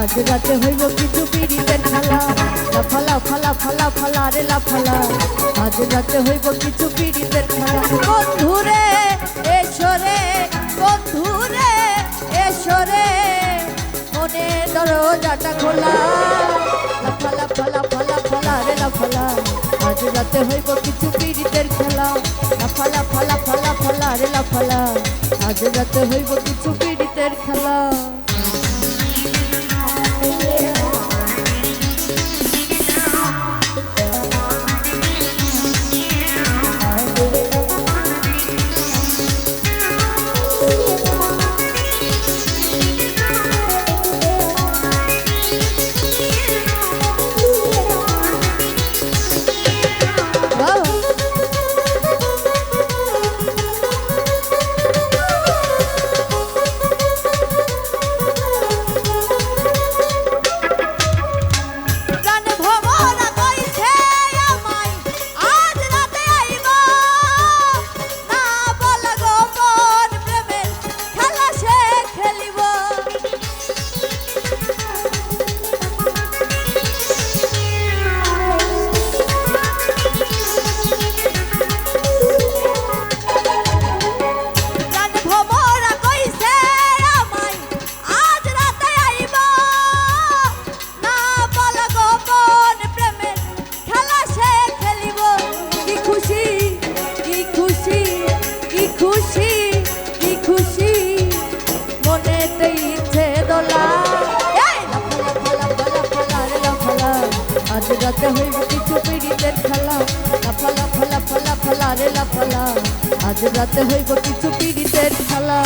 আজ রাতে হইব কিছু পিড়িতের খেলা লাফালা ফালা ফালা ফালা রে লাফালা আজ রাতে হইব কিছু পিড়িতের খেলা বন্ধুরে এসরে বন্ধুরে এসরে মনে দরজাটা খোলা। লাফালা ফালা ফালা ফালা রে লাফালা আজ রাতে হইব কিছু পিড়িতের খেলা লাফালা ফালা ফালা ফালা রে লাফালা আজ রাতে হইব কিছু পিড়িতের খেলা আজ রাতে হইব কিছু পিড়িতের খেলা। লাফালা ফালা ফালা ফালা রে লাফালা আজ রাতে হইব কিছু পিড়িতের খেলা।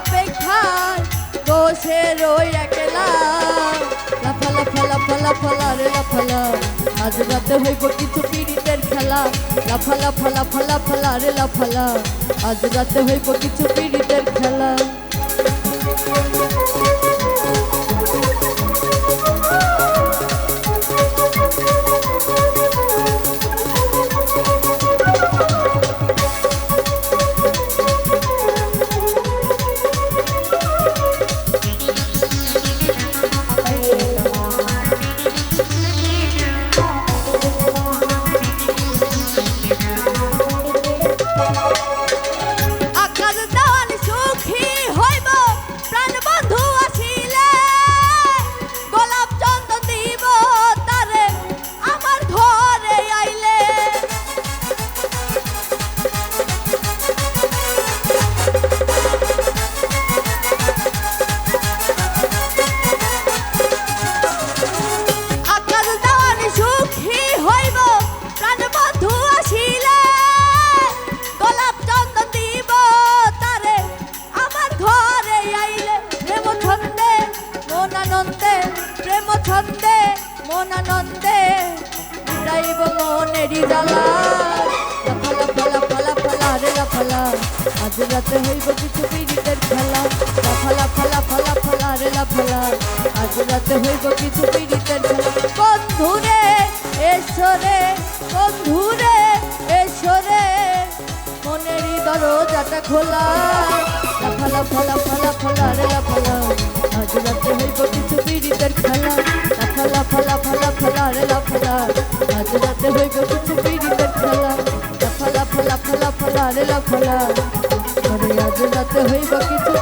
অপেক্ষায় বসে রই একলা। লাফা লাফা লাফা লাফা লা রে লাফালা আজ রাতে হইব কিছু পীড়িতের খেলা। লাফা লাফা লাফা লাফা লা রে লাফালা আজ রাতে হইব কিছু পীড়িতের খেলা। জ্বালা লাফালা, ফালা ফালা ফালা রে লাফালা। আজ রাতে হইব কিছু পীড়িতের খেলা। লাফালা, ফালা ফালা ফালা রে লাফালা। আজ রাতে হইব কিছু পীড়িতের খেলা। বন্ধুরে এসরে বন্ধুরে এসরে মনেরই দরজাটা খোলা। লাফালা, ফালা ফালা লাফালা রে লাফালা। আজ রাতে হইব কিছু পীড়িতের খেলা। লাফালা, ফালা ফালা ফালা রে লাফালা। আজ রাতে হইব খেলা লাফালা ফালা ফালা ফালা রে লাফালা। আজ রাতে হইব কিছু